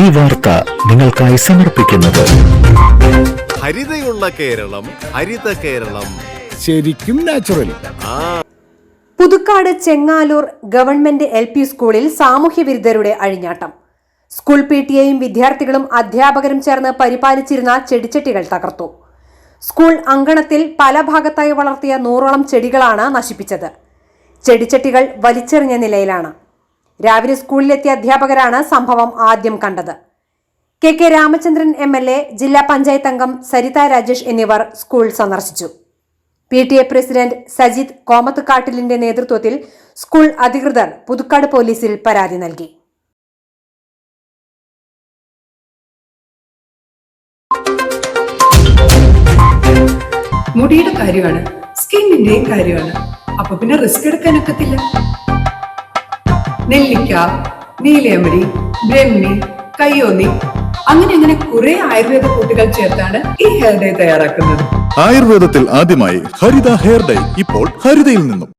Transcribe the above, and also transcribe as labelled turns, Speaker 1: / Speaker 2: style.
Speaker 1: ഈ വാർത്ത നിങ്ങൾക്കായി സമർപ്പിക്കുന്നത്.
Speaker 2: ഹരിതയുള്ള കേരളം ഹരിത കേരളം.
Speaker 3: ശരിക്കും natural
Speaker 4: Puthukkad Chengaloor government L P സ്കൂളിൽ സാമൂഹ്യ വിരുദ്ധരുടെ അഴിഞ്ഞാട്ടം. സ്കൂൾ പി ടി എയും വിദ്യാർത്ഥികളും അധ്യാപകരും ചേർന്ന് പരിപാലിച്ചിരുന്ന ചെടിച്ചട്ടികൾ തകർത്തു. സ്കൂൾ അങ്കണത്തിൽ പല ഭാഗത്തായി വളർത്തിയ നൂറോളം ചെടികളാണ് നശിപ്പിച്ചത്. ചെടിച്ചട്ടികൾ വലിച്ചെറിഞ്ഞ നിലയിലാണ്. രാവിലെ സ്കൂളിലെത്തിയ അധ്യാപകരാണ് സംഭവം ആദ്യം കണ്ടത്. K K Ramachandran M L A ജില്ലാ പഞ്ചായത്ത് അംഗം സരിത രാജേഷ് എന്നിവർ സ്കൂൾ സന്ദർശിച്ചു. P T A president Sajith Komath കാട്ടിലിന്റെ നേതൃത്വത്തിൽ സ്കൂൾ അധികൃതർ പുതുക്കാട് പോലീസിൽ പരാതി നൽകി.
Speaker 5: മുടിയുടെ കാര്യമാണ് സ്കിന്നിന്റെയും കാര്യമാണ്. അപ്പൊ പിന്നെ റിസ്ക് എടുക്കാനൊക്കത്തില്ല. നെല്ലിക്ക നീലയമരി ബ്രഹ്മി കയ്യോന്നി അങ്ങനെ അങ്ങനെ കുറെ ആയുർവേദ കൂട്ടുകൾ ചേർത്താണ് ഈ ഹെയർ ഡേ തയ്യാറാക്കുന്നത്.
Speaker 6: ആയുർവേദത്തിൽ ആദ്യമായി ഹരിത ഹെയർ ഡൈ ഇപ്പോൾ ഹരിതയിൽ നിന്നും.